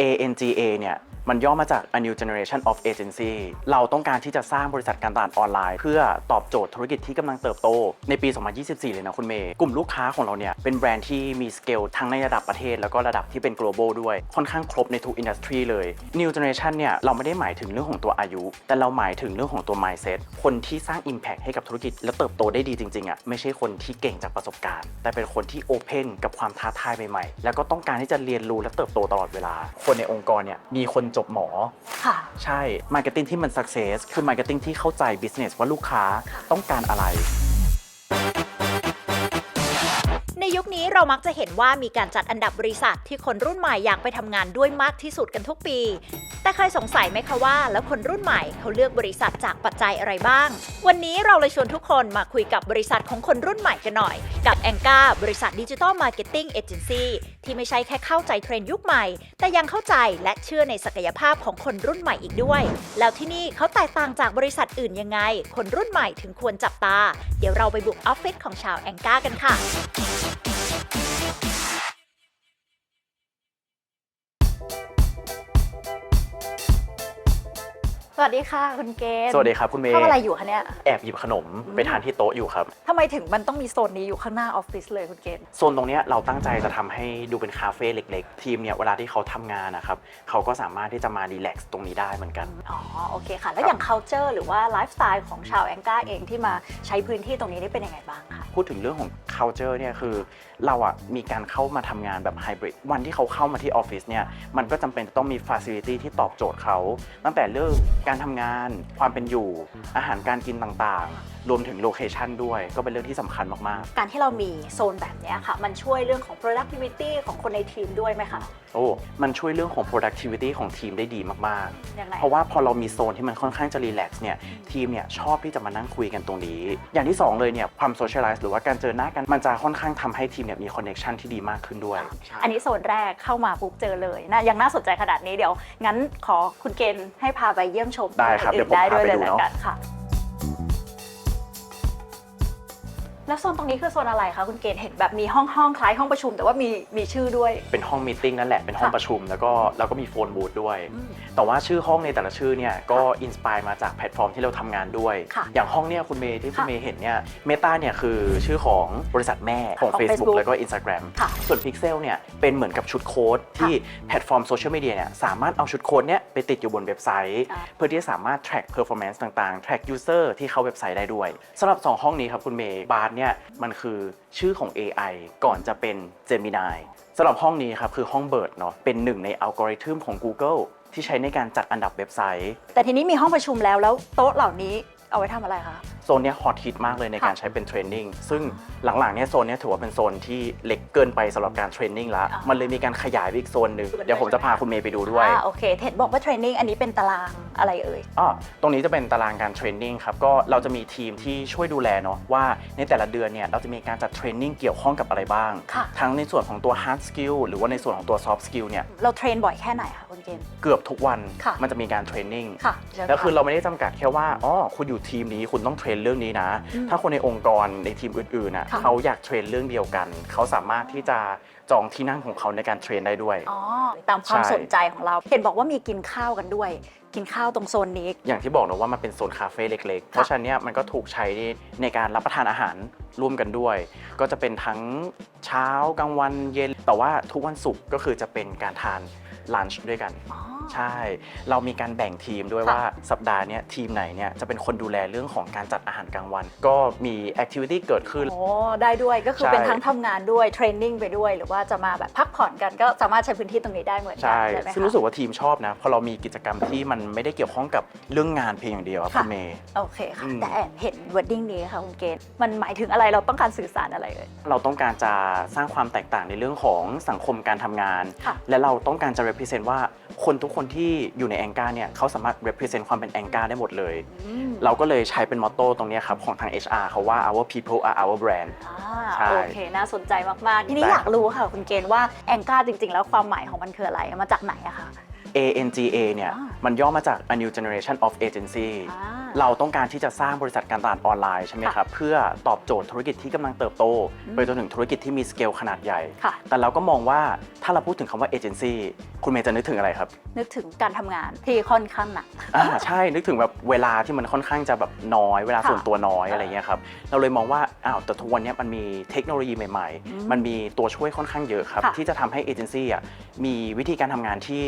ANGA เนี่ย มันย่อมาจาก A New Generation of Agency เราต้องการที่จะสร้างบริษัทการตลาดออนไลน์ เพื่อตอบโจทย์ธุรกิจที่กำลังเติบโต ในปี 2024 เลยนะคุณเมย์ กลุ่มลูกค้าของเราเนี่ยเป็นแบรนด์ที่มีสเกลทั้งในระดับประเทศ แล้วก็ระดับที่เป็น global ด้วย ค่อนข้างครบในทุกอินดัสทรีเลย New Generation เนี่ยเราไม่ได้หมายถึงเรื่องของตัวอายุ แต่เราหมายถึงเรื่องของตัว mindset คนที่สร้าง impact ให้กับธุรกิจ และเติบโตได้ดีจริงๆอะไม่ใช่คนที่เก่งจากประสบการณ์ แต่เป็นคนที่ open กับความท้าทายใหม่ๆแล้วก็ต้องการที่จะเรียนรู้และเติบโตตลอดเวลา คนในองค์กรเนี่ยมีคนจบหมอ ค่ะ ใช่ Marketing ที่มัน success คือ Marketing ที่เข้าใจ business ว่าลูกค้าต้องการอะไร ในยุคนี้เรามักจะเห็นว่ามีการจัดอันดับบริษัทที่คนรุ่นใหม่อยากไปทำงานด้วยมากที่สุดกันทุกปี แต่เคยสงสัยไหมคะว่า แล้วคนรุ่นใหม่เขาเลือกบริษัทจากปัจจัยอะไรบ้าง วันนี้เราเลยชวนทุกคนมาคุยกับบริษัทของคนรุ่นใหม่กันหน่อย กับแองกาบริษัทดิจิทัลมาร์เก็ตติ้งเอเจนซี่ที่ไม่ใช่แค่เข้าใจเทรนด์ยุคใหม่ แต่ยังเข้าใจและเชื่อในศักยภาพของคนรุ่นใหม่อีกด้วย แล้วที่นี่เขาแตกต่างจากบริษัทอื่นยังไง คนรุ่นใหม่ถึงควรจับตา เดี๋ยวเราไปบุกออฟฟิศของชาวแองกากันค่ะ Thank you. วัสดีค่ะคุณเกณฑ์สวัสดีครับคุณเมย์ทำอะไรอยู่คะเนี่ยแอบหยิบขนมไปทานที่โต๊ะอยู่ครับทำไมถึงมันต้องมีโซนนี้อยู่ข้างหน้าออฟฟิศเลยคุณเกณฑ์โซนตรงเนี้ยเราตั้งใจจะทำให้ดูเป็นคาเฟ่เล็กๆ ทีมเนี่ยเวลาที่เขาทำงานนะครับเขาก็สามารถที่จะมารีแลกซ์ตรงนี้ได้เหมือนกันอ๋อโอเคค่ะ แล้วครับอย่าง culture หรือว่าไลฟ์สไตล์ของชาวแองกาเองที่มาใช้พื้นที่ตรงนี้ได้เป็นยังไงบ้างคะพูดถึงเรื่องของ culture เนี่ยคือเราอะมีการเข้ามาทำงานแบบไฮบริดวันที่เขาเข้ามาที่ออฟฟิศเนี่ยมันก็จำเป็นต้องมี facility ที่ตอบโจทย์เขาตั้งแต่เรื่องการทำงาน ความเป็นอยู่ อาหารการกินต่างรวมถึงโลเคชันด้วยก็เป็นเรื่องที่สำคัญมากๆการที่เรามีโซนแบบเนี้ยค่ะ มันช่วยเรื่องของ productivity ของคนในทีมด้วยไหมคะโอ้มันช่วยเรื่องของ productivity ของทีมได้ดีมากยังไงๆเพราะว่าพอเรามีโซนที่มันค่อนข้างจะ relax เนี่ยทีมเนี่ยชอบที่จะมานั่งคุยกันตรงนี้ อย่างที่2เลยเนี่ยความ socialize หรือว่าการเจอหน้ากันมันจะค่อนข้างทำให้ทีมเนี่ยมี connection ที่ดีมากขึ้นด้วย อันนี้โซนแรกเข้ามาปุ๊บเจอเลยนะยังน่าสนใจขนาดนี้เดี๋ยว งั้นขอคุณเกณฑ์ให้พาไปเยี่ยมชมได้ครับอื่นเดี๋ยวผมได้ด้วยพาไปเลยดูแล้วเนอะกันค่ะ แล้วโซนตรงนี้คือโซนอะไรคะคุณเกณฑ์เห็นแบบมีห้องห้องคล้ายห้องประชุม แต่ว่ามีมีชื่อด้วย เป็นห้องมีติ้งนั่นแหละเป็นห้องค่ะประชุม แล้วก็แล้วก็มีโฟนบูธด้วย แต่ว่าชื่อห้องในแต่ละชื่อเนี่ยก็อินสปายมาจากแพลตฟอร์มที่เราทำงานด้วยค่ะอย่างห้องเนี่ยคุณเมย์ที่คุณค่ะเมย์เห็นเนี่ยเมตาเนี่ยคือชื่อของบริษัทแม่ของของ Facebook, Facebook แล้วก็ Instagram ค่ะส่วน Pixel เนี่ยเป็นเหมือนกับชุดโค้ดที่แพลตฟอร์มโซเชียลมีเดียเนี่ยสามารถเอาชุดโค้ดเนี่ยไปติดอยู่บนเว็บไซต์อ่าเพื่อที่จะสามารถ track performance ต่างๆ track user ที่เข้าเว็บไซต์ได้ด้วยสำหรับ 2 ห้องนี้ครับคุณเมย์บาร์เนี่ยมันคือชื่อของ AI ก่อนจะเป็น Gemini สำหรับห้องนี้ครับคือห้องเบิร์ดเนาะเป็นหนึ่งในอัลกอริทึมของ Google ที่ใช้ในการจัดอันดับเว็บไซต์ แต่ทีนี้มีห้องประชุมแล้วแล้วโต๊ะเหล่านี้เอาไว้ทำอะไรคะ โซนเนี้ยฮอตฮิตมากเลยในค่ะการใช้เป็นเทรนนิ่งซึ่งหลังๆเนี่ยโซนเนี้ยถือว่าเป็นโซนที่เล็กเกินไปสำหรับการเทรนนิ่งละอ่ามัมันเลยมีการขยายไปอีกโซนหนึ่งเดี๋ยวผมจะพาคุณเมย์ไปดูด้วย อ่าโอเคเห็นบอกว่าเทรนนิ่งอันนี้เป็นตารางอะไรเอ่ยอ๋อตรงนี้จะเป็นตารางการเทรนนิ่งครับ ก็เราจะมีทีมที่ช่วยดูแลเนาะว่าในแต่ละเดือนเนี่ยเราจะมีการจัดเทรนนิ่งเกี่ยวข้องกับอะไรบ้าง ค่ะ ทั้งในส่วนของตัว hard skill หรือว่าในส่วนของตัว soft skill เนี่ยเราเทรนบ่อยแค่ไหนคะคุณเกณฑ์ เกือบทุกวันค่ะ มันจะมีการเทรนนิ่งค่ะแล้วคือเราไม่ได้จำกัดแค่ว่าอ๋อคุณอยู่ทีมนี้คุณต้องเทรนเรื่องนี้นะอืมถ้าคนในองค์กรในทีมอื่นๆน่ะค่ะ เขาอยากเทรนเรื่องเดียวกัน เขาสามารถที่จะจองที่นั่งของเขาในการเทรนได้ด้วย อ๋อตามความใช่ สนใจของเรา เห็นบอกว่ามีกินข้าวกันด้วย กินข้าวตรงโซนนี้ อย่างที่บอกนะว่ามันเป็นโซนคาเฟ่เล็ก ๆ เพราะฉะนั้นเนี่ยมันก็ถูกใช้ในการรับประทานอาหารร่วมกันด้วย ก็จะเป็นทั้งเช้ากลางวันเย็น แต่ว่าทุกวันศุกร์ก็คือจะเป็นการทาน ลันช์ด้วยกัน อ๋อ ใช่ เรามีการแบ่งทีมด้วยค่ะ ว่าสัปดาห์เนี้ยทีมไหนเนี่ยจะเป็นคนดูแลเรื่องของการจัดอาหารกลางวัน ก็มีแอคทิวิตี้เกิดขึ้น โอ้ได้ด้วยก็คือใช่ เป็นทั้งทำงานด้วยเทรนนิ่งไปด้วย หรือว่าจะมาแบบพักผ่อนกันก็สามารถใช้พื้นที่ตรงนี้ได้เหมือนกัใช่ ใช่ไหมคะซึ่งรู้สึกว่าทีมชอบนะเพราะเรามีกิจกรรมที่มันไม่ได้เกี่ยวข้องกับเรื่องงานเพียงอย่างเดียวครับค่ะ คุณเมย์ โอเคค่ะ อืม แต่แอบเห็นวอร์ดดิ้งนี้ค่ะคุณเกณฑ์มันหมายถึงอะไรเราต้องการสื่อสารอะไรเลย เราต้องการจะสร้างความแตกต่างในเรื่องของสังคมการทำงาน ค่ะ และเราต้องการจะ represent ว่าคนทุกคนที่อยู่ในแองกาเนี่ยเขาสามารถ represent ความเป็นแองกาได้หมดเลยอืมเราก็เลยใช้เป็นมอตโต้ตรงเนี้ยครับของทาง HR เขาว่า our people are our brand อ่าใช่โอเค น่าสนใจมาก ๆ ทีนี้ได้อยากรู้ค่ะคุณเกณฑ์ว่าแองกาจริง ๆ แล้วความหมายของมันคืออะไรมาจากไหนอะคะ ANGA เนี่ยอ่ามันย่อมาจาก A New Generation of Agency อ่าเราต้องการที่จะสร้างบริษัทการตลาดออนไลน์ใช่ไหมครับ เพื่อตอบโจทย์ธุรกิจที่กำลังเติบโตอืมไปจนถึงธุรกิจที่มีสเกลขนาดใหญ่ค่ะแต่เราก็มองว่าถ้าเราพูดถึงคำว่าเอเจนซี่คุณเมย์จะนึกถึงอะไรครับ นึกถึงการทำงานที่ค่อนข้างหนักอ่าใช่นึกถึงแบบเวลาที่มันค่อนข้างจะแบบน้อย เวลาค่ะส่วนตัวน้อยอะไรเงี้ยครับเราเลยมองว่าอ้าวแต่ทุกวันเนี้ยมันมีเทคโนโลยีใหม่อืมๆมันมีตัวช่วยค่อนข้างเยอะครับค่ะที่จะทำให้เอเจนซี่อะมีวิธีการทำงานที่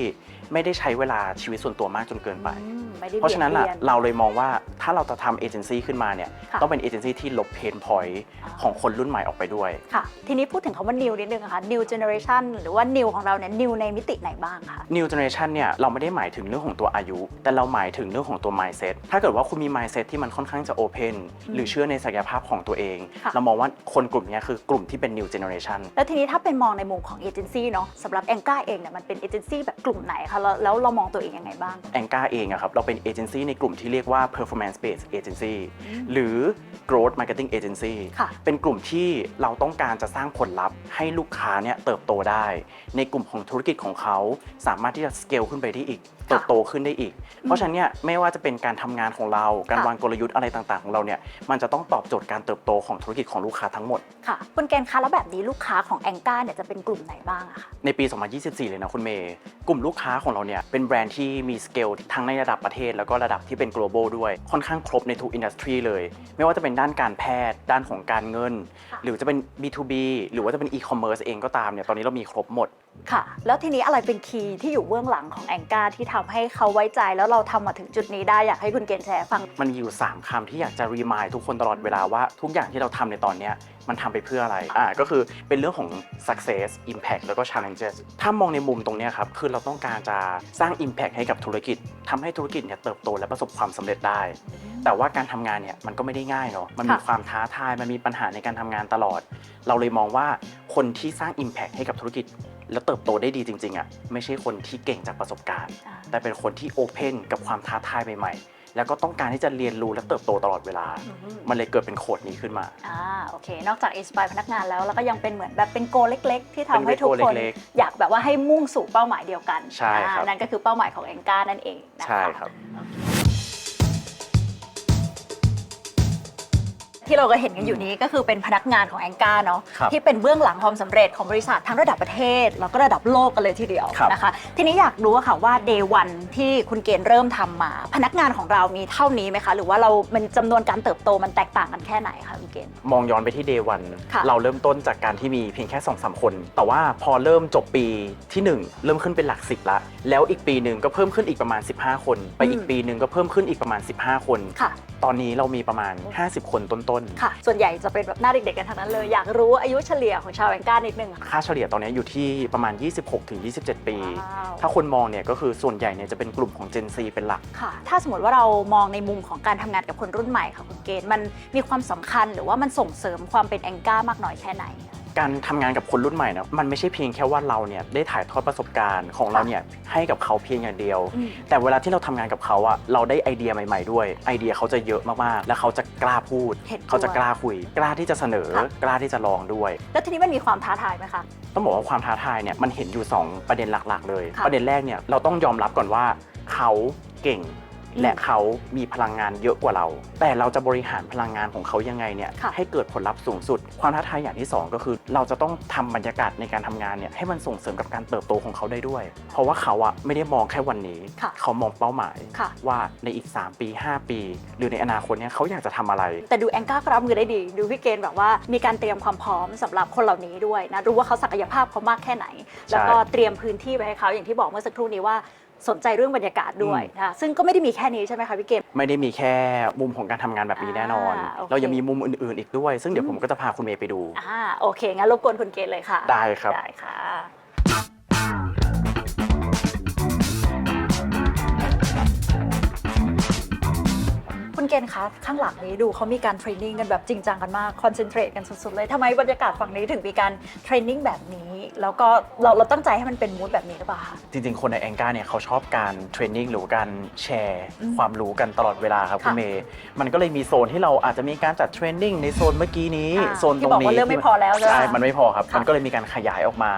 ไม่ได้ใช้เวลาชีวิตส่วนตัวมากจนเกินไป อืมไม่ได้เพราะฉะนั้นบียอะดบีย เราเลยมองว่าถ้าเราจะทำเอเจนซี่ขึ้นมาเนี่ยค่ะ ต้องเป็นเอเจนซี่ที่ลบเพนพอยต์อ่าของคนรุ่นใหม่ออกไปด้วย ค่ะ ทีนี้พูดถึงคำว่า new นิดนึงอะค่ะ new generation หรือว่า new ของเราเนี่ย new ในมิติไหนบ้างคะ New Generation เนี่ยเราไม่ได้หมายถึงเรื่องของตัวอายุ แต่เราหมายถึงเรื่องของตัว mindset ถ้าเกิดว่าคุณมี mindset ที่มันค่อนข้างจะ open อืมหรือเชื่อในศักยภาพของตัวเอง ค่ะ เรามองว่าคนกลุ่มเนี้ยคือกลุ่มที่เป็น New Generation แล้วทีนี้ถ้าเป็นมองในมุมของเอเจนซี่เนาะสำหรับแองก้าเองเนี่ยมันเป็นเอเจนซี่แบบกลุ่มไหนคะแล้วแล้วเรามองตัวเองยังไงบ้าง แองกาเองอะครับ เราเป็นเอเจนซี่ในกลุ่มที่เรียกว่า performance based agency หรือ growth marketing agency ค่ะเป็นกลุ่มที่เราต้องการจะสร้างผลลัพธ์ให้ลูกค้าเนี่ยเติบโตได้ ในกลุ่มของธุรกิจของเขาสามารถที่จะสเกลขึ้นไปได้อีก เติบโตขึ้นได้อีก เพราะฉะนั้นเนี่ยไม่ว่าจะเป็นการทำงานของเรา การค่ะวางกลยุทธ์อะไรต่างๆ ของเราเนี่ยมันจะต้องตอบโจทย์การเติบโตของธุรกิจของลูกค้าทั้งหมด ค่ะ คุณเกณฑ์คะแล้วแบบนี้ลูกค้าของแองก้าเนี่ยจะเป็นกลุ่มไหนบ้างอะคะ ในปี 2024 เลยนะคุณเมย์ กลุ่มลูกค้าของเราเนี่ยเป็นแบรนด์ที่มีสเกลทั้งในระดับประเทศ แล้วก็ระดับที่เป็น global ด้วย ค่อนข้างครบในทุกอินดัสทรีเลย ไม่ว่าจะเป็นด้านการแพทย์ ด้านของการเงิน ค่ะ หรือจะเป็น B2B หรือว่าจะเป็น e-commerce เองก็ตามเนี่ยตอนนี้เรามีครบหมด ค่ะ แล้วทีนี้อะไรเป็นคีย์ที่อยู่เบื้องหลังของแองก้าที่ทำให้เขาไว้ใจแล้วเราทำมาถึงจุดนี้ได้อยากให้คุณเกณฑ์แชร์ฟัง มันมีอยู่ 3คำที่อยากจะรีมายทุกคนตลอดเวลาว่าทุกอย่างที่เราทำในตอนเนี้ยมันทำไปเพื่ออะไร อ่า ก็คือเป็นเรื่องของ success impact แล้วก็ challenges ถ้ามองในมุมตรงเนี้ยครับ คือเราต้องการจะสร้าง impact ให้กับธุรกิจทำให้ธุรกิจเนี่ยเติบโตและประสบความสำเร็จได้ แต่ว่าการทำงานเนี่ยมันก็ไม่ได้ง่ายเนาะ มันมีค่ะ ความท้าทาย มันมีปัญหาในการทำงานตลอด เราเลยมองว่าคนที่สร้าง impact ให้กับธุรกิจ แล้วเติบโตได้ดีจริงๆอะไม่ใช่คนที่เก่งจากประสบการณ์อ่าแต่เป็นคนที่โอเพนกับความท้าทายใหม่ๆ แล้วก็ต้องการที่จะเรียนรู้และเติบโตตลอดเวลาอืมมันเลยเกิดเป็นโคดนี้ขึ้นมาอ่าโอเค นอกจากอินสปายพนักงานแล้วแล้วก็ยังเป็นเหมือนแบบเป็นโกเล็ก ๆ ที่ทำเป็นให้ทุก goal คนเล็กอยากแบบว่าให้มุ่งสู่เป้าหมายเดียวกันใช่ครับอ่านั่นก็คือเป้าหมายของแองก้านั่นเองนะคะใช่ครับ ที่เราก็เห็นกันอยู่นี้ก็คือเป็นพนักงานของแองก้าเนาะครับที่เป็นเบื้องหลังความสำเร็จของบริษัททั้งระดับประเทศ แล้วก็ระดับโลกกันเลยทีเดียวครับ นะคะ ทีนี้อยากรู้อะค่ะว่า day one ที่คุณเกณฑ์เริ่มทำมา พนักงานของเรามีเท่านี้ไหมคะ หรือว่าเรามันจำนวนการเติบโตมันแตกต่างกันแค่ไหนคะคุณเกณฑ์ มองย้อนไปที่เดวันค่ะ เราเริ่มต้นจากการที่มีเพียงแค่2อสคน แต่ว่าพอเริ่มจบปีที่1 เริ่มขึ้นเป็นหลัก 10 ละ แล้วอีกปีหนึ่งก็เพิ่มขึ้นอีกประมาณ 15 คน ไปอีกปีหนึ่งก็เพิ่มขึ้นอีกประมาณ 15 คน ค่ะ ตอนนี้เรามีประมาณ 50 คนต้นค่ะส่วนใหญ่จะเป็นแบบหน้าเด็กๆกันทั้งนั้นเลย อยากรู้อายุเฉลี่ยของชาวแองก้านิดนึงๆค่าเฉลี่ยตอนนี้อยู่ที่ประมาณ 26-27 ปีว้าวถ้าคนมองเนี่ยก็คือส่วนใหญ่เนี่ยจะเป็นกลุ่มของ Gen Z เป็นหลักค่ะ ถ้าสมมติว่าเรามองในมุมของการทำงานกับคนรุ่นใหม่ค่ะคุณเกณฑ์มันมีความสำคัญหรือว่ามันส่งเสริมความเป็นแองก้ามากน้อยแค่ไหน การทำงานกับคนรุ่นใหม่นะมันไม่ใช่เพียงแค่ว่าเราเนี่ยได้ถ่ายทอดประสบการณ์ของเราเนี่ยให้กับเขาเพียงอย่างเดียวอืมแต่เวลาที่เราทำงานกับเขาอะเราได้ไอเดียใหม่ ๆ ด้วย ไอเดียเขาจะเยอะมากๆ แล้วเขาจะกล้าพูด เห็นด้วย เขาจะกล้าคุย กล้าที่จะเสนอค่ะกล้าที่จะลองด้วย แล้วทีนี้มันมีความท้าทายไหมคะ ต้องบอกว่าความท้าทายเนี่ยมันเห็นอยู่ 2 ประเด็นหลักๆ เลย ค่ะประเด็นแรกเนี่ยเราต้องยอมรับก่อนว่า เขาเก่งอืม และเขามีพลังงานเยอะกว่าเรา แต่เราจะบริหารพลังงานของเขายังไงเนี่ยค่ะให้เกิดผลลัพธ์สูงสุด ความท้าทายอย่างที่สองก็คือ เราจะต้องทำบรรยากาศในการทำงานเนี่ยให้มันส่งเสริมกับการเติบโตของเขาได้ด้วย เพราะว่าเขาอะไม่ได้มองแค่วันนี้ค่ะเขามองเป้าหมายค่ะว่าในอีก 3 ปี 5 ปี หรือในอนาคตเนี่ยเขาอยากจะทำอะไร แต่ดูแองก้าก็รับมือได้ดี ดูพี่เกณฑ์แบบว่ามีการเตรียมความพร้อมสำหรับคนเหล่านี้ด้วยนะรู้ว่าเขาศักยภาพเขามากแค่ไหน แล้วก็เตรียมพื้นที่ไปให้เขาอย่างที่บอกเมื่อสักครู่นี้ว่า สนใจเรื่องบรรยากาศด้วยนะคะซึ่งก็ไม่ได้มีแค่นี้ใช่ไหมคะพี่เกณฑ์ไม่ได้มีแค่มุมของการทำงานแบบนี้แน่นอน อ่าโอเค เรายังมีมุมอื่นๆอีกด้วย ซึ่งเดี๋ยวผมก็จะพาคุณเมย์ไปดู อ่าโอเคงั้นรบกวนคุณเกณฑ์เลยค่ะได้ครับ ได้ค่ะ เกณฑ์คะข้างหลังนี้ดูเขามีการเทรนนิ่งกันแบบจริงจังกันมากคอนเซนเทรตกันสุดๆเลยทำไมบรรยากาศฝั่งนี้ถึงมีการเทรนนิ่งแบบนี้ แล้วก็เราเราตั้งใจให้มันเป็นมูดแบบนี้หรือเปล่าคะ จริงๆ คนในแองกาเนี่ยเขาชอบการเทรนนิ่งหรือการแชร์อืมความรู้กันตลอดเวลาครับค่ะคุณเมย์มันก็เลยมีโซนที่เราอาจจะมีการจัดเทรนนิ่งในโซนเมื่อกี้นี้ อ่าโซนที่ตรงบอกนี้ว่าเริ่มไม่พอแล้วใช่ไหมใช่มันไม่พอครับ ค่ะ มันก็เลยมีการขยายออกมา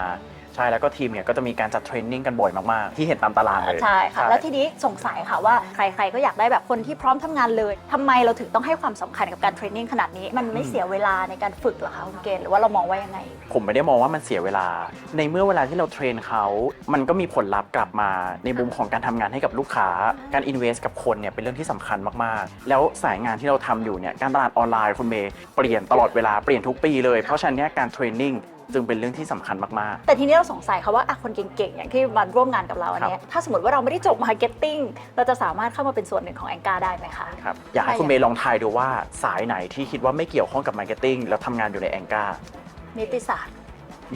ใช่แล้วก็ทีมเนี่ยก็จะมีการจัดเทรนนิ่งกันบ่อยมากๆ ที่เห็นตามตารางเลย ใช่ค่ะ แล้วทีนี้สงสัยค่ะว่าใครๆก็อยากได้แบบคนที่พร้อมทำงานเลยทำไมเราถึงต้องให้ความสำคัญกับการเทรนนิ่งขนาดนี้มันไม่เสียเวลาในการฝึกเหรอคะคุณเกณฑ์หรือว่าเรามองว่ายังไง ผมไม่ได้มองว่ามันเสียเวลา ในเมื่อเวลาที่เราเทรนเขา มันก็มีผลลัพธ์กลับมาในมุมของการทำงานให้กับลูกค้า การ invest กับคนเนี่ยเป็นเรื่องที่สำคัญมากๆ แล้วสายงานที่เราทำอยู่เนี่ย การตลาดออนไลน์คุณเมย์เปลี่ยนตลอดเวลาเปลี่ยนทุกปีเลย เพราะฉะนั้นเนี่ยการเทรนนิ่ง จึงเป็นเรื่องที่สำคัญมาก แต่ทีนี้เราสงสัยค่ะว่าอะคนเก่งๆ อย่างที่มาร่วมงานกับเราอันเนี้ยถ้าสมมติว่าเราไม่ได้จบมาร์เก็ตติ้งเราจะสามารถเข้ามาเป็นส่วนหนึ่งของแองกาได้ไหมคะ ๆครับอยากให้คุณเมย์ลองทายดูว่าสายไหนที่คิดว่าไม่เกี่ยวข้องกับมาร์เก็ตติ้งแล้วทำงานอยู่ในแองกานิติศาสตร์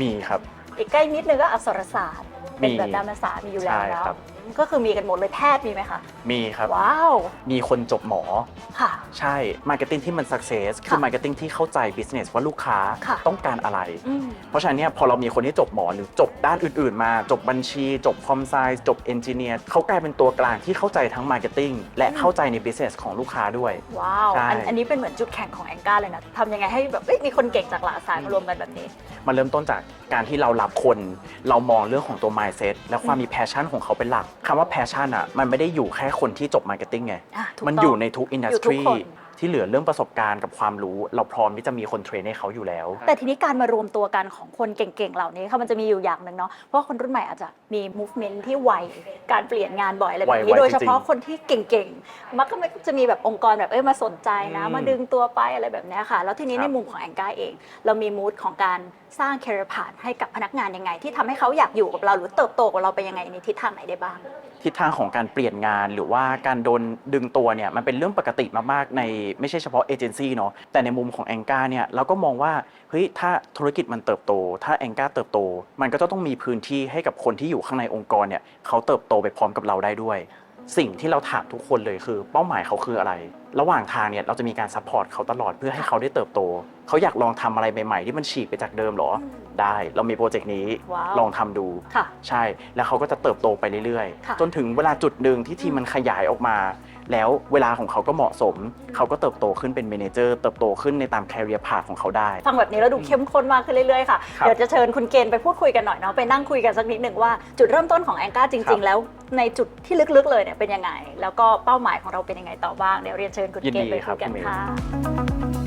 มีครับ อีกใกล้นิดนึงก็อักษรศาสตร์เป็นมีแบบดาราศาสตร์มีอยู่แล้วใช่แล้วครับ ก็คือมีกันหมดเลยแพทย์มีไหมคะ มีครับ ว้าว มีคนจบหมอ ค่ะ ใช่ Marketing ที่มัน success คือ ค่ะ Marketing ที่เข้าใจ business ว่าลูกค้าค่ะ ต้องการอะไร อืม เพราะฉะนั้นเนี่ยพอเรามีคนที่จบหมอหรือจบด้านอื่นๆ มา จบบัญชี จบคอมไซส์จบเอนจิเนียร์เขากลายเป็นตัวกลางที่เข้าใจทั้ง Marketing และเข้าใจใน business ของลูกค้าด้วย ว้าวใช่ อันอันนี้เป็นเหมือนจุดแข็งของแองกาเลยนะทำยังไงให้แบบเอ้ยมีคนเก่งจากหลากสายมารวมกันแบบนี้ มันเริ่มต้นจากการที่เรารับคน เรามองเรื่องของตัว mindset และความมี passion ของเขาเป็นหลักคำว่า passion อะมันไม่ได้อยู่แค่คนที่จบ marketing ไง อะถูกมันต้องอยู่ในทุก อยู่ทุก industry คน ที่เหลือเรื่องประสบการณ์กับความรู้ เราพร้อมที่จะมีคนเทรนให้เขาอยู่แล้ว แต่ทีนี้การมารวมตัวกันของคนเก่งๆ เหล่านี้ค่ะมันจะมีอยู่อย่างหนึ่งเนาะเพราะว่าคนรุ่นใหม่อาจจะมี movement ที่ไวการเปลี่ยนงานบ่อยอะไรแบบนี้ ไวๆโดยเฉพาะจริงๆคนที่เก่งๆ มักก็ไม่จะมีแบบองค์กรแบบเอ้ยมาสนใจนะ อืมมาดึงตัวไปอะไรแบบเนี้ยค่ะ แล้วทีนี้ครัในบมุมของแองกาเอง เรามีมูดของการสร้าง career path ให้กับพนักงานยังไง ที่ทำให้เขาอยากอยู่กับเราหรือเติบโตกับเราไปยังไงในทิศทางไหนได้บ้าง ทิศทางของการเปลี่ยนงานหรือว่าการโดนดึงตัวเนี่ยมันเป็นเรื่องปกติมากๆในไม่ใช่เฉพาะเอเจนซี่เนาะแต่ในมุมของแองกาเนี่ยเราก็มองว่าเฮ้ยถ้าธุรกิจมันเติบโต ถ้าแองกาเติบโต มันก็จะต้องมีพื้นที่ให้กับคนที่อยู่ข้างในองค์กรเนี่ยเขาเติบโตไปพร้อมกับเราได้ด้วย สิ่งที่เราถามทุกคนเลยคือ เป้าหมายเขาคืออะไร ระหว่างทางเนี่ยเราจะมีการซัพพอร์ตเขาตลอดเพื่อให้เขาได้เติบโต เขาอยากลองทำอะไรใหม่ๆที่มันฉีกไปจากเดิมเหรออืมได้เรามีโปรเจกต์นี้ว้าวลองทำดูค่ะใช่แล้วเขาก็จะเติบโตไปเรื่อยค่ะๆจนถึงเวลาจุดหนึ่งที่ทีมมันขยายออกมา แล้วเวลาของเขาก็เหมาะสม เขาก็เติบโตขึ้นเป็นเมเนเจอร์เติบโตขึ้นในตามแคริเอร์พาของเขาได้ ฟังแบบนี้แล้วดูเข้มข้นมากขึ้นเรื่อยๆค่ะ ครับเดี๋ยวจะเชิญคุณเกณฑ์ไปพูดคุยกันหน่อยเนาะไปนั่งคุยกันสักนิดหนึ่งว่าจุดเริ่มต้นของแองก้าจครัริงบๆแล้วในจุดที่ลึกๆเลยเนี่ยเป็นยังไง แล้วก็เป้าหมายของเราเป็นยังไงต่อบ้างเดี๋ยวเรียนเชิญคุณยินเกณดีฑ์ไปครัคุบยกันคุณเมย์ค่ะ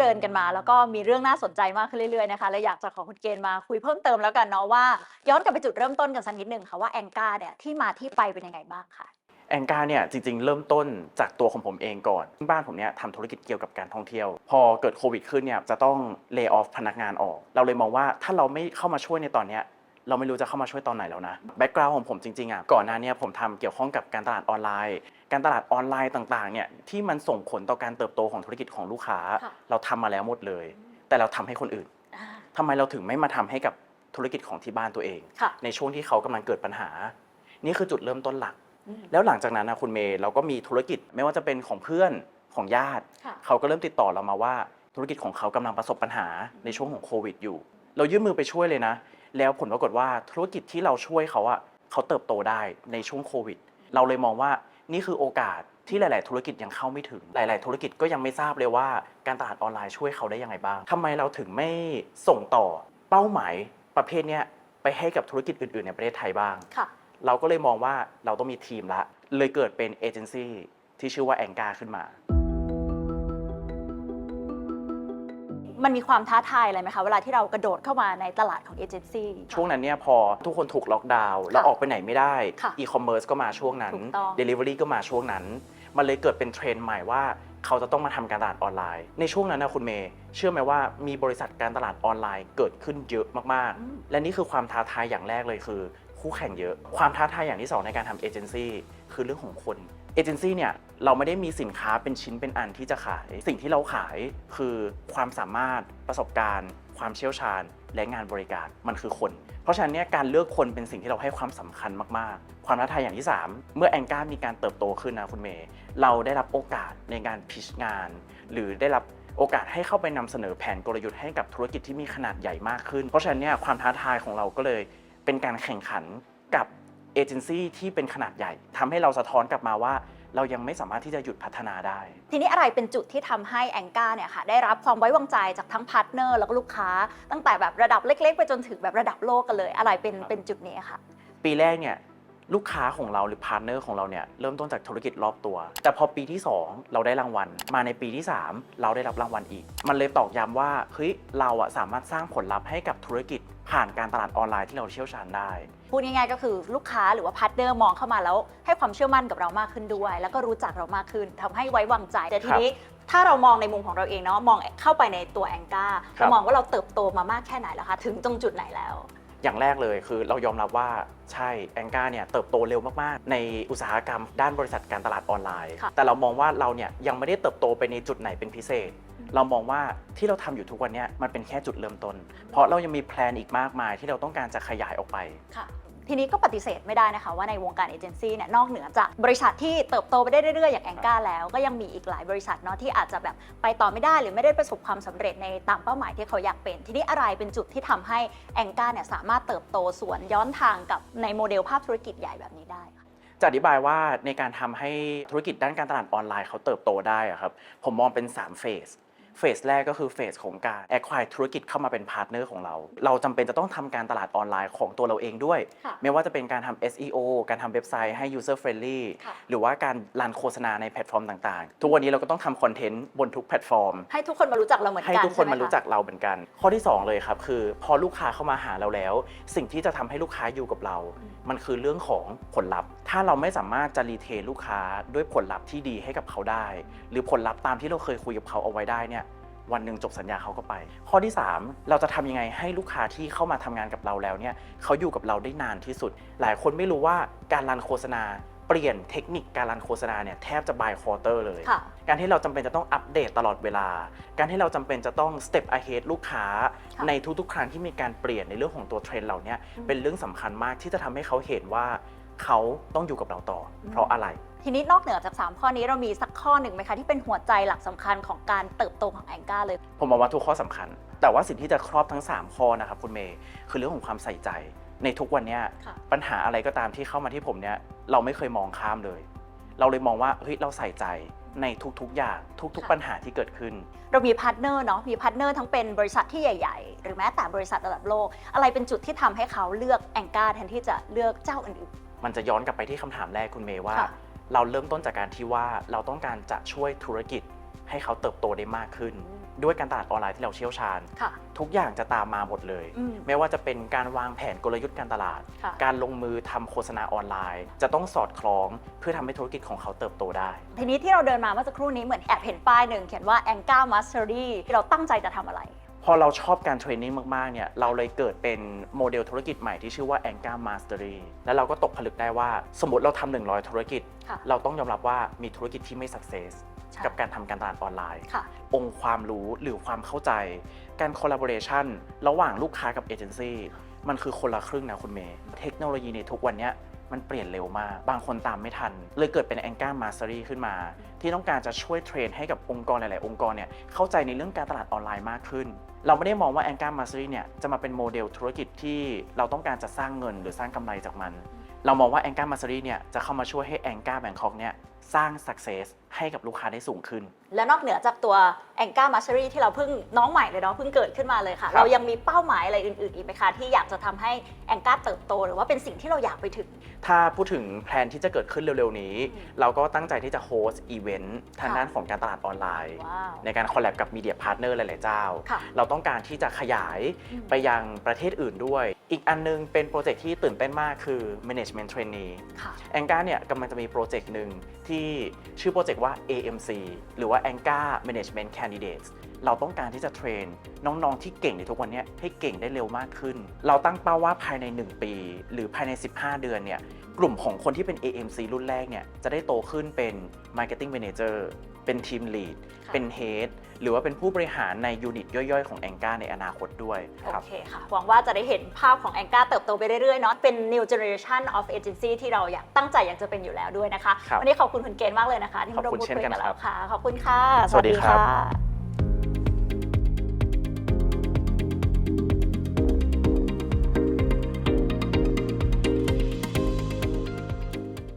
เดินกันมา แล้วก็มีเรื่องน่าสนใจมากขึ้นเรื่อยๆนะคะและอยากจะขอคุณเกณฑ์มาคุยเพิ่มเติมแล้วกันเนาะว่า ย้อนกลับไปจุดเริ่มต้นกันสักนิดหนึ่งค่ะว่าแองกาเนี่ยที่มาที่ไปเป็นยังไงบ้างค่ะแองกาเนี่ยจริงๆ เริ่มต้นจากตัวของผมเองก่อน บ้านผมเนี่ยทำธุรกิจเกี่ยวกับการท่องเที่ยว พอเกิดโควิดขึ้นเนี่ยจะต้องเลิกออฟพนักงานออก เราเลยมองว่าถ้าเราไม่เข้ามาช่วยในตอนเนี้ยเราไม่รู้จะเข้ามาช่วยตอนไหนแล้วนะแบ็กกราวน์ของผมจริงๆอะก่อนหน้านี้ผมทำเกี่ยวข้องกับการตลาดออนไลน์ การตลาดออนไลน์ต่างๆเนี่ยที่มันส่งผลต่อการเติบโตของธุรกิจของลูกค้า ค่ะ เราทำมาแล้วหมดเลย แต่เราทำให้คนอื่นอ่าทำไมเราถึงไม่มาทำให้กับธุรกิจของที่บ้านตัวเอง ค่ะในช่วงที่เขากำลังเกิดปัญหา นี่คือจุดเริ่มต้นหลัก อืมแล้วหลังจากนั้นนะคุณเมย์เราก็มีธุรกิจไม่ว่าจะเป็นของเพื่อนของญาติ ค่ะ เขาก็เริ่มติดต่อเรามาว่าธุรกิจของเขากำลังประสบปัญหาในช่วงของโควิดอยู่ เรายื่นมือไปช่วยเลยนะ แล้วผลปรากฏว่าธุรกิจที่เราช่วยเขาอะเขาเติบโตได้ในช่วงโควิด เราเลยมองว่า นี่คือโอกาสที่หลาย ๆ ธุรกิจยังเข้าไม่ถึง หลาย ๆ ธุรกิจก็ยังไม่ทราบเลยว่าการตลาดออนไลน์ช่วยเขาได้ยังไงบ้างทำไมเราถึงไม่ส่งต่อเป้าหมายประเภทเนี้ยไปให้กับธุรกิจอื่น ๆ ในประเทศไทยบ้าง ค่ะ เราก็เลยมองว่าเราต้องมีทีมละ เลยเกิดเป็นเอเจนซี่ที่ชื่อว่าแองกาขึ้นมา มันมีความท้าทายอะไรไหมคะ เวลาที่เรากระโดดเข้ามาในตลาดของเอเจนซี่ ช่วงนั้นเนี่ยพอทุกคนถูกล็อกดาวน์แล้วออกไปไหนไม่ได้ค่ะอีคอมเมิร์ซก็มาช่วงนั้นถูกต้อง Delivery ก็มาช่วงนั้น มันเลยเกิดเป็นเทรนด์ใหม่ว่า เขาจะต้องมาทำการตลาดออนไลน์ ในช่วงนั้นนะคุณเมย์เชื่อไหมว่ามีบริษัทการตลาดออนไลน์เกิดขึ้นเยอะมากอืม ๆ และนี่คือความท้าทายอย่างแรกเลยคือ คู่แข่งเยอะ ความท้าทายอย่างที่สองในการทำเอเจนซี่คือเรื่องของคน เอเจนซี่เนี่ยเราไม่ได้มีสินค้าเป็นชิ้นเป็นอันที่จะขาย สิ่งที่เราขายคือความสามารถประสบการณ์ ความเชี่ยวชาญ และงานบริการมันคือคน เพราะฉะนั้นเนี่ยการเลือกคนเป็นสิ่งที่เราให้ความสำคัญมากๆ ความท้าทายอย่างที่ 3 เมื่อแองก้ามีการเติบโตขึ้นนะคุณเมย์เราได้รับโอกาสในการพิชงาน หรือได้รับโอกาสให้เข้าไปนำเสนอแผนกลยุทธ์ให้กับธุรกิจที่มีขนาดใหญ่มากขึ้น เพราะฉะนั้นเนี่ยความท้าทายของเราก็เลยเป็นการแข่งขันกับ เอเจนซี่ที่เป็นขนาดใหญ่ทำให้เราสะท้อนกลับมาว่า เรายังไม่สามารถที่จะหยุดพัฒนาได้ ทีนี้อะไรเป็นจุดที่ทำให้แองกาเนี่ยค่ะได้รับความไว้วางใจจากทั้งพาร์ทเนอร์แล้วก็ลูกค้า ตั้งแต่แบบระดับเล็ก ๆ ไปจนถึงแบบระดับโลกกันเลย อะไรเป็นครับเป็นจุดนี้ค่ะ ปีแรกเนี่ย ลูกค้าของเราหรือพาร์ทเนอร์ของเราเนี่ยเริ่มต้นจากธุรกิจรอบตัว แต่พอปีที่ 2 เราได้รางวัล มาในปีที่ 3 เราได้รับรางวัลอีก มันเลยตอกย้ำว่าเฮ้ยเราอะสามารถสร้างผลลัพธ์ให้กับธุรกิจ ผ่านการตลาดออนไลน์ที่เราเชี่ยวชาญได้ พูดง่ายๆก็คือลูกค้าหรือว่าพาร์ทเนอร์มองเข้ามาแล้ว ให้ความเชื่อมั่นกับเรามากขึ้นด้วย แล้วก็รู้จักเรามากขึ้นทำให้ไว้วางใจแต่ทีนี้ถ้าเรามองในมุมของเราเองเนาะมองเข้าไปในตัวแองกาครับเรามองว่าเราเติบโตมามากแค่ไหนแล้วคะถึงตรงจุดไหนแล้ว อย่างแรกเลยคือเรายอมรับว่าใช่แองกาเนี่ยเติบโตเร็วมาก ๆ ในอุตสาหกรรมด้านบริษัทการตลาดออนไลน์ค่ะแต่เรามองว่าเราเนี่ยยังไม่ได้เติบโตไปในจุดไหนเป็นพิเศษ เรามองว่าที่เราทำอยู่ทุกวันเนี้มันเป็นแค่จุดเริ่มต้น เพราะเรายังมีแพลนอีกมากมายที่เราต้องการจะขยายออกไปค่ะ ทีนี้ก็ปฏิเสธไม่ได้นะคะว่าในวงการเอเจนซี่เนี่ยนอกเหนือจากบริษัทที่เติบโตไปได้เรื่อยๆ อย่างแองกาแล้ว ก็ยังมีอีกหลายบริษัทเนาะที่อาจจะแบบไปต่อไม่ได้หรือไม่ได้ประสบความสำเร็จในตามเป้าหมายที่เขาอยากเป็น ทีนี้อะไรเป็นจุดที่ทำให้แองกาเนี่ยสามารถเติบโตสวนย้อนทางกับในโมเดลภาพธุรกิจใหญ่แบบนี้ได้ค่ะจะอธิบายว่าในการทำให้ธุรกิจด้านการตลาดออนไลน์เขาเติบโตได้อะครับผมมองเป็น3เฟส เฟสแรกก็คือเฟสของการ acquire ธุรกิจเข้ามาเป็นพาร์ทเนอร์ของเรา เราจำเป็นจะต้องทำการตลาดออนไลน์ของตัวเราเองด้วยค่ะไม่ว่าจะเป็นการทำ SEO การทำเว็บไซต์ให้ user friendly ค่ะหรือว่าการรันโฆษณาในแพลตฟอร์มต่างๆ ทุกวันนี้เราก็ต้องทำคอนเทนต์บนทุกแพลตฟอร์ม ให้ทุกคนมารู้จักเราเหมือนกันให้ทุกคนใช่ไหมารู้จักเราเหมือนกัน ข้อที่ 2 เลยครับคือ พอลูกค้าเข้ามาหาเราแล้ว สิ่งที่จะทำให้ลูกค้าอยู่กับเรา มันคือเรื่องของผลลัพธ์ ถ้าเราไม่สามารถจะรีเทนลูกค้าด้วยผลลัพธ์ที่ดีให้กับเขาได้ หรือผลลัพธ์ตามที่เราเคยคุยกับเขาเอาไว้ได้เนี่ย วันหนึ่งจบสัญญาเขาก็ไป ข้อที่ 3 เราจะทำยังไงให้ลูกค้าที่เข้ามาทำงานกับเราแล้วเนี่ยเขาอยู่กับเราได้นานที่สุด หลายคนไม่รู้ว่าการรันโฆษณาเปลี่ยนเทคนิคการรันโฆษณาเนี่ยแทบจะบายควอเตอร์เลยค่ะการที่เราจำเป็นจะต้องอัปเดตตลอดเวลา การที่เราจำเป็นจะต้อง step ahead ลูกค้าค่ะในทุกๆ ครั้งที่มีการเปลี่ยนในเรื่องของตัวเทรนด์เหล่านี้เป็นเรื่องสำคัญมากที่จะทำให้เขาเห็นว่าเขาต้องอยู่กับเราต่ออมเพราะอะไร ทีนี้นอกเหนือจาก 3 ข้อนี้เรามีสักข้อหนึ่งไหมคะ ที่เป็นหัวใจหลักสำคัญของการเติบโตของแองกาเลย ผมมองว่าทุกข้อสำคัญ แต่ว่าสิ่งที่จะครอบทั้ง 3 ข้อนะครับคุณเมย์คือเรื่องของความใส่ใจ ในทุกวันเนี้ยค่ะปัญหาอะไรก็ตามที่เข้ามาที่ผมเนี่ยเราไม่เคยมองข้ามเลย เราเลยมองว่าเฮ้ยเราใส่ใจในทุกๆ อย่างทุกค่ะๆปัญหาที่เกิดขึ้น เรามีพาร์ทเนอร์เนาะมีพาร์ทเนอร์ทั้งเป็นบริษัทที่ใหญ่ ๆ หรือแม้แต่บริษัทระดับโลก อะไรเป็นจุดที่ทำให้เขาเลือกแองกาแทนที่จะเลือกเจ้าอื่นมันจะย้อนกลับไปที่คำถามแรกคุณเมย์ว่าค่ะ เราเริ่มต้นจากการที่ว่าเราต้องการจะช่วยธุรกิจให้เขาเติบโตได้มากขึ้น ด้วยการตลาดออนไลน์ที่เราเชี่ยวชาญๆค่ะทุกอย่างจะตามมาหมดเลยอืมไม่ว่าจะเป็นการวางแผนกลยุทธ์การตลาดค่ะการลงมือทำโฆษณาออนไลน์ จะต้องสอดคล้องเพื่อทำให้ธุรกิจของเขาเติบโตได้ ทีนี้ที่เราเดินมาเมื่อสักครู่นี้เหมือนแอบเห็นป้ายหนึ่งเขียนว่า a n g a Mastery เราตั้งใจจะทำอะไร พอเราชอบการเทรนนิ่งมากๆ เนี่ย เราเลยเกิดเป็นโมเดลธุรกิจใหม่ที่ชื่อว่า a n g a Mastery แล้วเราก็ตกผลึกได้ว่า สมมติเราทำ100 ธุรกิจค่ะเราต้องยอมรับว่ามีธุรกิจที่ไม่ success ใช่กับการทำการตลาดออนไลน์ค่ะองค์ความรู้หรือความเข้าใจ การ collaboration ระหว่างลูกค้ากับเอเจนซี่มันคือคนละครึ่งนะคุณเมย์ เทคโนโลยีในทุกวันเนี้ยมันเปลี่ยนเร็วมาก บางคนตามไม่ทัน เลยเกิดเป็น a n g a Mastery ขึ้นมา ที่ต้องการจะช่วยเทรนให้กับองค์กรหลาย ๆ องค์กรเนี่ยเข้าใจในเรื่องการตลาดออนไลน์มากขึ้น เราไม่ได้มองว่า a n g a Mastery เนี่ยจะมาเป็นโมเดลธุรกิจที่เราต้องการจะสร้างเงินหรือสร้างกำไรจากมัน เรามองว่า a n g a Mastery เนี่ยจะเข้ามาช่วยให้ a n g a Bangkok เนี่ยสร้าง success ให้กับลูกค้าได้สูงขึ้น และนอกเหนือจากตัว a n g a Mastery ที่เราเพิ่งน้องใหม่เลยเนาะเพิ่งเกิดขึ้นมาเลยค่ะครับเรายังมีเป้าหมายอะไรอื่นๆอีกไหมคะที่อยากจะทำให้ a n g a เติบโต หรือว่าเป็นสิ่งที่เราอยากไปถึง ถ้าพูดถึงแพลนที่จะเกิดขึ้นเร็วๆนี้ เราก็ตั้งใจที่จะโฮสต์อีเวนต์ทางด้านของการตลาดออนไลน์ ว้าว ในการคอลแลบกับมีเดียพาร์ทเนอร์หลายๆเจ้า ค่ะเราต้องการที่จะขยายอืมไปยังประเทศอื่นด้วย อีกอันนึงเป็นโปรเจกต์ที่ตื่นเต้นมากคือ Management Trainee ค่ะ แองกาเนี่ยกำลังจะมีโปรเจกต์หนึ่งที่ชื่อโปรเจกต์ว่า AMC หรือว่า a n g a Management Candidates เราต้องการที่จะเทรนน้องๆที่เก่งในทุกวันเนี้ยให้เก่งได้เร็วมากขึ้น เราตั้งเป้าว่าภายใน 1 ปี หรือภายใน 15 เดือนเนี่ยกลุ่มของคนที่เป็น AMC รุ่นแรกเนี่ยจะได้โตขึ้นเป็น Marketing Manager เป็น Team Lead ค่ะเป็น Head หรือว่าเป็นผู้บริหารในยูนิตย่อยๆ ของ a n g a ในอนาคตด้วยครับโอเคค่ะ หวังว่าจะได้เห็นภาพของแองกาเติบโตไปเรื่อยๆเนาะเป็น new generation of agency ที่เราอยากตั้งใจอยากจะเป็นอยู่แล้วด้วยนะคะครับวันนี้ขอบคุณคุณเกณฑ์มากเลยนะคะ ที่มาร่วมขอบคุณพูดเช่นคุยกันกับครัเราบค่ะ ขอบคุณค่ะ สวัสดีครับค่ะ